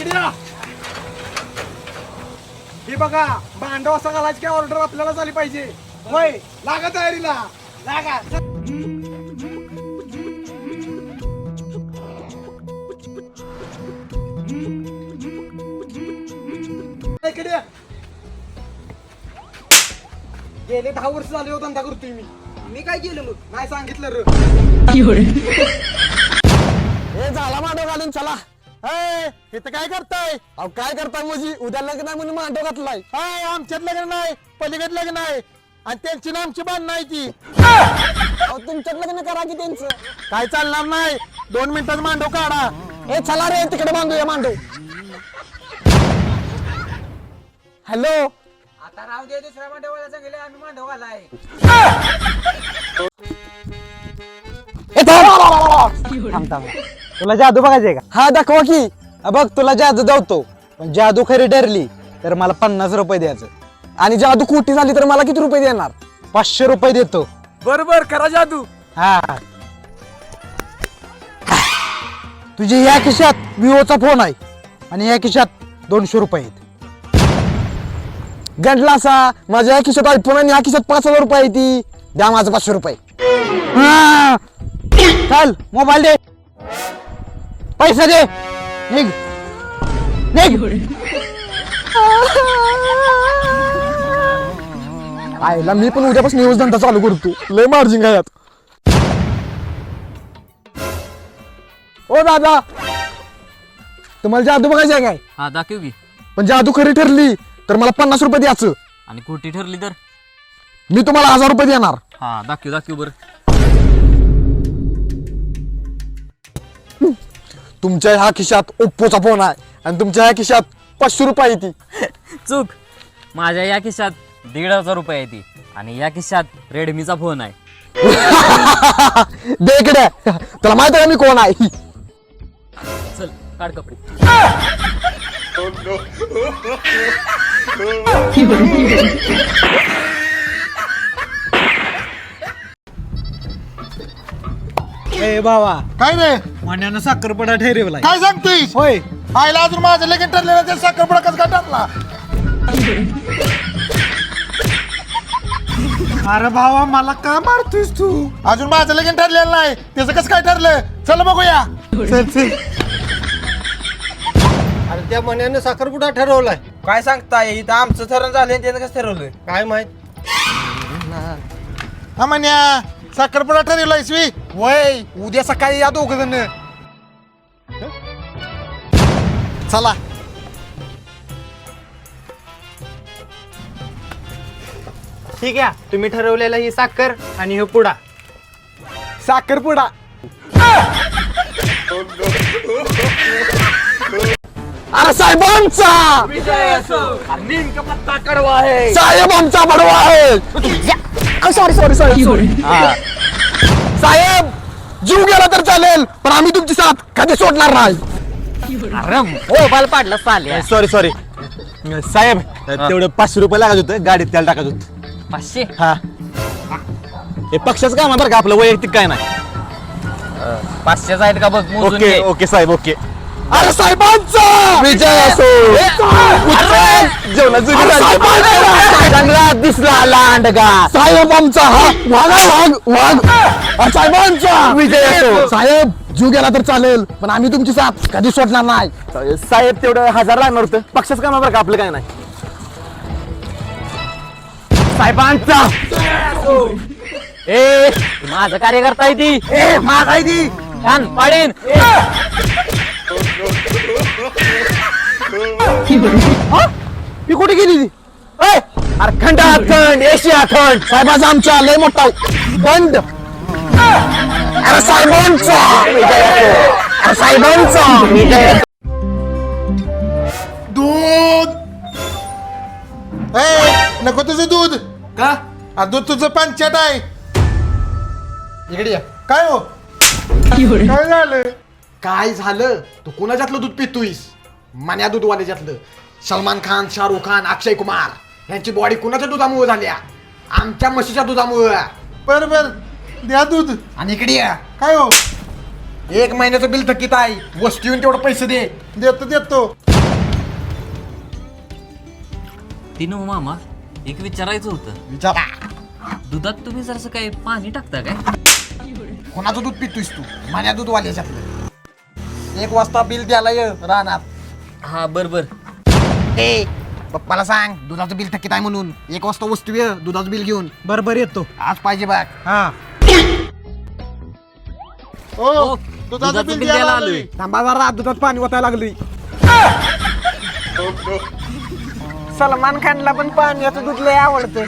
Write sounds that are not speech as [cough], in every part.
इकडे. हे बघा भांडव असा घालायची काय ऑर्डर आपल्याला झाली पाहिजे. होय लागा तयारीला. लागा. इकडे. गेले दहा वर्ष झाले हो धंदा करतोय मी. मी काय केलं मग? नाही सांगितलं र. हे झाला मांडव घालून चला. ए, इथं काय करताय? अहो काय करताय म्हणजे उद्या लग्न आहे म्हणून मांडव घातलाय. हाय आमच्यात लग्न नाही पलीकडे लग्न आहे. आणि त्यांची ना आमची बांध नाही ती. अहो तुमच्यात लग्न करा की त्यांचं. काय चालणार नाही? दोन मिनिटात मांडव काढा. ए चला रे तिकडे बांधूया मांडव हॅलो? आता राहू दे दुसऱ्या मांडवाला सांगितले आम्ही मांडवाला आहे. थांब, थांब. तुला जादू बघायचंय का? हा दाखवा की. हा बघ तुला जादू दावतो. पण जादू खरी ठरली तर मला पन्नास रुपये द्यायचं. आणि जादू खोटी झाली तर मला किती रुपये देणार? पाचशे रुपये देतो. बरोबर करा जादू. हा. तुझ्या या खिशात विवोचा फोन आहे. आणि या खिशात दोनशे रुपये आहेत. गंडला असा माझ्या या खिशात आयफोन आणि या खिशात पाच हजार रुपये आहे ती. द्या माझं पाचशे रुपये. हा. चल मोबाईल दे. पैसे दे. निघ. निघ. आईला मी पण उद्यापासून न्यूज धंदा चालू करतो. लय मार्जिन काय यात. ओ दादा. तुम्हाला जादू बघायचं आहे काय? हा दाखव की. पण जादू खरी ठरली तर मला पन्नास रुपये द्यायचं. आणि खोटी ठरली तर? मी तुम्हाला हजार रुपये देणार. हा दाखव दाखव बर. तुमच्या ह्या खिशात ओप्पोचा फोन आहे आणि तुमच्या ह्या खिशात पाचशे रुपये आहे ती. चूक. माझ्या या खिशात दीड हजार रुपये आहे ती. आणि या खिशात रेडमीचा फोन आहे. [laughs] दे इकडे. तुला माहीत आहे का मी कोण आहे? चल काढ कपडे. ए बाबा. काय रे? मान्यानं साखरपडा ठरवलाय काय सांगतोय होय. आईला अजून माझं लगीन ठरलेलं ते साखरपुडा कसं काय टाकला अरे भावा मला का मारतोयस तू? अजून माझं लगीन ठरलेलं नाही त्याचं कसं काय ठरलं? चल बघूया. चल चल. अरे त्या मण्याने साखरपुडा ठरवलाय. काय सांगताय? इथं आमचं ठरण झालं आणि त्याचं कसं ठरवलंय? काय माहीत? हा म्हण्या साखरपुडा ठरवला इसवी वय उद्या सकाळी या दोघ जण. चला. ठीक आहे तुम्ही ठरवलेला ही साखर आणि हे पुडा. साखरपुडा अरे साहेबांचा साहेब आमचा. बडवा आहे. सॉरी सॉरी सॉरी साहेब जीव गेला तर चालेल पण आम्ही तुमची साथ कधी सोडणार नाही. अरे मोबाईल पाडला सॉरी सॉरी साहेब तेवढं पाचशे रुपये लागत होतं गाडीत त्याला टाकत होत. पाचशे? हा. हे पक्षाचं काम आहे बरं का आपलं वैयक्तिक काय नाही. पाचशेच आहेत का बघ मोजून ओके घे. ओके साहेब ओके. अरे साहेबांचा! विजय असो. चांगला दिसला लांडगा साहेब आमचा हा. वाघा वाघ वाघ. अरे साहेबांचा! विजय असो. साहेब! जीव गेला तर चालेल पण आम्ही तुमची साथ कधी सोडणार नाही. साहेब तेवढं हजार लागणार होतं. पक्षाचं काम बरं का आपलं काय नाही? साहेबांचा! ए माझं कार्यकर्ता आहे ती. ए माझा आहे ती. छान पाडेन? ती कुठे गेली ती? अरे खंड खंड एशिया खंड साहेबाचा आमचा लय मोठा बंद. अरे साहेबांचा. साहेबांचा. दूध. ए नको तुझं दूध. का? आ, दूध तुझं पंचायत आहे. इकडे या. काय हो? काय झालं? काय झालं? तू कोणाच्यातलं दूध पितोयस? मान्या दूधवाल्याच्यातलं. सलमान खान शाहरुख खान अक्षय कुमार. यांची बॉडी कुणाच्या दुधामुळे झाल्या? आमच्या म्हशीच्या दुधामुळे. बर बर. द्या दूध. आणि इकडे या. काय हो? एक महिन्याचं बिल थकीत आहे. वस्तू येऊन तेवढं पैसे दे. देतो देतो. तिनं हो मामा एक विचारायचं होतं. विचारा. दुधात तुम्ही जरस काय पाणी टाकता काय? कोणाचं दूध पितोयस तू? माझ्या दूध वाल्याच्यातलं एक वाजता बिल द्यायला ये राहणार हा बर बर. ए पप्पाला सांग दुधाचं बिल थकीत आहे म्हणून. एक वाजता वस्तू ये दुधाचं बिल घेऊन. बरोबर येतो. आज पाहिजे बाग. हा. ओ, दुधाचं बिल द्यायला आलोय. थांबा जरा दुधात पाणी ओतायला लागली सलमान खानला पण पाण्याचं दूध लय आवडतं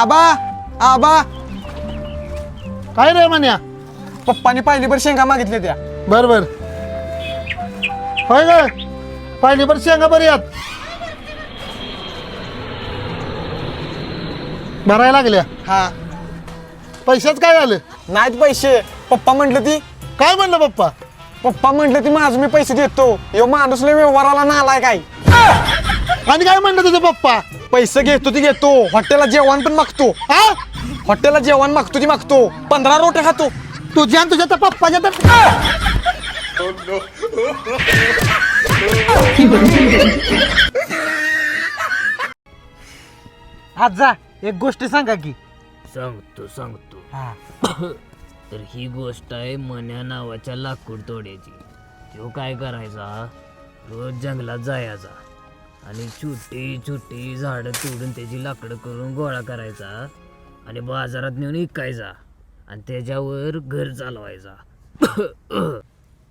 आबा आबा. काय रे म्हण्या पप्पानी पाहिली बरं शेंगा मागितल्या त्या. बर बर. होय काय पाहिली बरं शेंगा बरी यात भरायला लागल्या? हा. पैशाच काय झालं? नाहीत पैसे. पप्पा म्हटलं ती. काय म्हणलं पप्पा? पप्पा म्हटलं ती माझं मी पैसे देतो. यो माणूस लय व्यवहाराला नालाय काय? आणि काय म्हणलं तुझं पप्पा? पैसे घेतो ती घेतो. हॉटेलला जेवण पण मागतो. हा? हॉटेलला जेवण मागतो ती मागतो. पंधरा रोटे खातो. तुझ्या आणि तुझ्या त्या पप्पाच्या तर आज जा. एक गोष्ट सांगा की. सांगतो सांगतो. [coughs] तर ही गोष्ट आहे मन्या नावाच्या लाकूड तोड्याची. तो काय करायचा? रोज जंगलात जायचा. आणि छोटी छोटी झाडं तोडून त्याची लाकडं करून गोळा करायचा आणि बाजारात नेऊन विकायचा आणि त्याच्यावर घर चालवायचा. [coughs]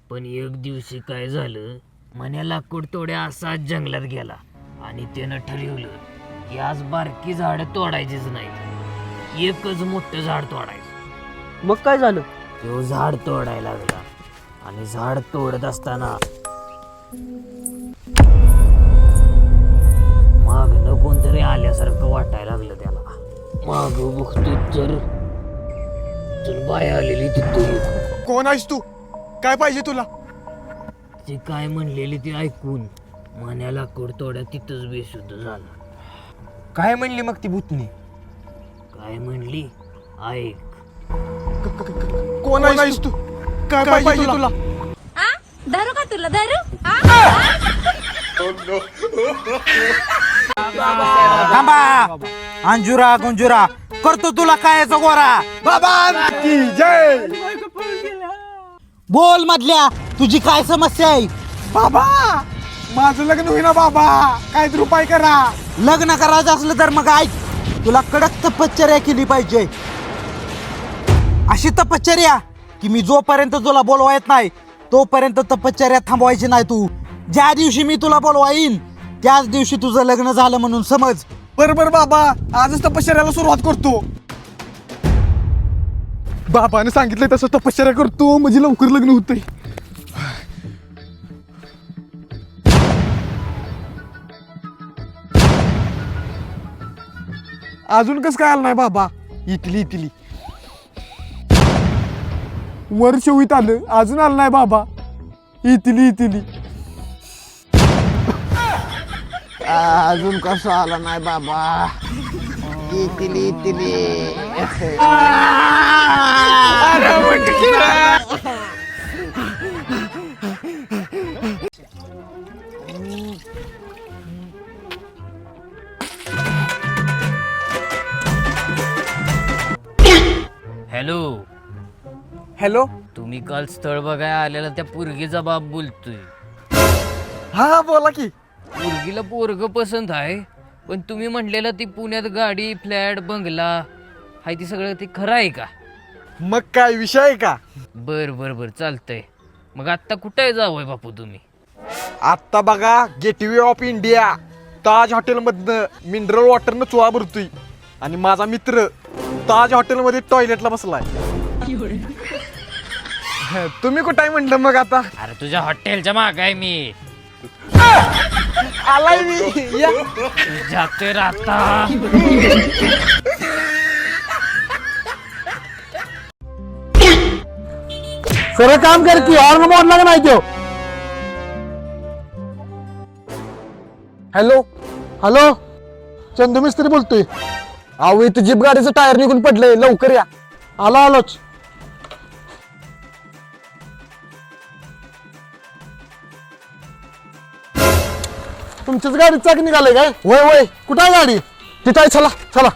पण एक दिवशी काय झालं? मन्या लाकूड तोड्या असाच जंगलात गेला आणि त्यानं ठरवलं की आज बारकी झाडं तोडायचीच नाहीत. एकच मोठं झाड तोडायचं. मग काय झालं? तो झाड तोडायला लागला. आणि झाड तोडत असताना मागनं कोणतरी आल्यासारखं वाटायला लागलं त्याला. माग बघतो तर तर बाय आलेली तिथं. कोण आहेस तू? काय पाहिजे तुला? ते काय म्हणलेली ते ऐकून मण्याला तोड्या तिथंच बेशुद्ध झाला. काय म्हणली मग ती भूतनी? काय म्हणली? ऐक. कोण आहेस तू? काय पाहिजे तुला? आ? दारू का तुला? आ? थांबा. अंजुरा गुंजुरा करतो तुला काय गोरा? बाबा की जय! बोल मधल्या तुझी काय समस्या आहे? बाबा! माझं लग्न होईना बाबा. काय उपाय करा. लग्न करायचं असलं तर मग ऐक. तुला कडक तपश्चर्या केली पाहिजे. अशी तपश्चर्या की मी जोपर्यंत तुला बोलवा येत नाही तोपर्यंत तपश्चर्या थांबवायची नाही तू. ज्या दिवशी मी तुला बोलवा येईन त्याच दिवशी तुझं लग्न झालं म्हणून समज. बरोबर बाबा. आजच तपश्चर्याला सुरुवात करतो. बाबाने सांगितलंय तसं तपश्चर्या करतो. म्हणजे लवकर लग्न होतंय. अजून कस काय आलं नाही बाबा? Italy Italy. वर्ष होईत आलं अजून आलं नाही बाबा. Italy Italy. अजून कसं आलं नाही बाबा? Italy Italy. हॅलो. हॅलो? तुम्ही काल स्थळ बघायला आलेला त्या पोरगीचा बाप बोलतोय. हा हा बोला की. पोरगीला पोरग पसंत आहे पण तुम्ही म्हटलेलं ती पुण्यात गाडी फ्लॅट बंगला हाय ती सगळं ते खरं आहे का? मग काय विषय आहे का? बर बर बर चालतंय. मग आत्ता कुठे जावंय बापू तुम्ही? आत्ता बघा गेटवे ऑफ इंडिया ताज हॉटेलमधनं मिनरल वॉटरनं चुळा भरतोय. आणि माझा मित्र ताज हॉटेलमध्ये टॉयलेटला बसलाय. तुम्ही कुठं आहे म्हणलं मग आता? अरे तुझ्या हॉटेलच्या माग आहे मी. आलाय मी. या. जातोय राहता सर काम कर की हॉर्न मोडला का नाही तो? हॅलो हॅलो चंदू मिस्त्री बोलतोय. आवय इथं जीप गाडीचं टायर निघून पडलंय. लवकर या. आलो आलोच. तुमच्याच गाडी चाक निघाले काय? वय वय कुठं आहे गाडी? तिथं आहे चला चला.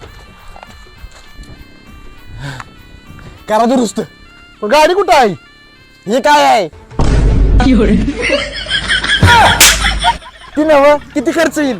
करा दुरुस्त. पण गाडी कुठं आहे? हे काय आहे? तिनं नव किती खर्च येईल?